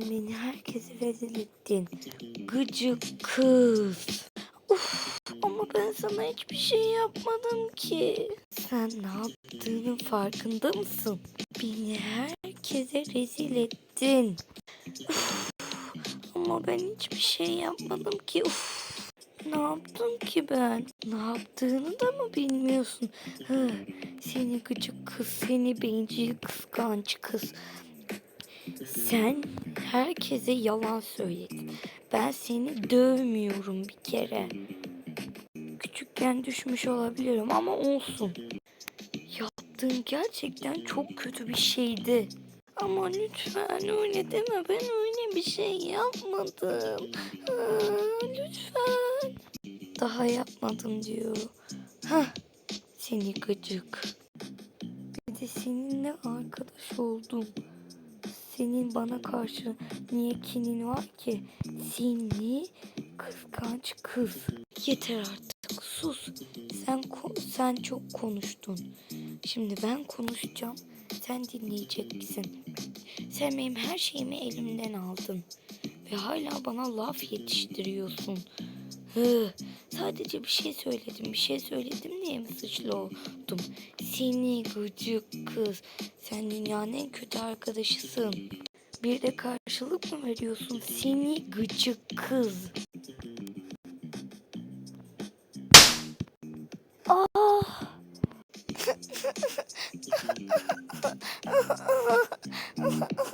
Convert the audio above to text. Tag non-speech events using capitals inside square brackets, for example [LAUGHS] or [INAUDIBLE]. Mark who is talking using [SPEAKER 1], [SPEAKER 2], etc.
[SPEAKER 1] Beni herkese rezil ettin. Gıcık kız. Uf, ama ben sana hiçbir şey yapmadım ki. Sen ne yaptığının farkında mısın? Beni herkese rezil ettin. Uf, ama ben hiçbir şey yapmadım ki. Uf. Ne yaptım ki ben? Ne yaptığını da mı bilmiyorsun? Hı, seni gıcık kız, seni bencil kıskanç kız. Sen herkese yalan söyledin. Ben seni dövmüyorum bir kere. Küçükken düşmüş olabilirim ama olsun. Yaptığın gerçekten çok kötü bir şeydi. Ama lütfen öyle deme. Ben öyle bir şey yapmadım. Aa, lütfen. Daha yapmadım diyor. Hah, seni gıcık. Bir de seninle arkadaş oldum. Senin bana karşı niye kinin var ki? Seni kıskanç kız. Yeter artık sus. Sen sen çok konuştun. Şimdi ben konuşacağım. Sen dinleyecek misin? Sen benim her şeyimi elimden aldın. Ve hala bana laf yetiştiriyorsun. Sadece bir şey söyledim. Bir şey söyledim diye mi suçlu oldum? Seni gıcık kız. Sen dünyanın en kötü arkadaşısın. Bir de karşılık mı veriyorsun? Seni gıcık kız. Ah! [LAUGHS]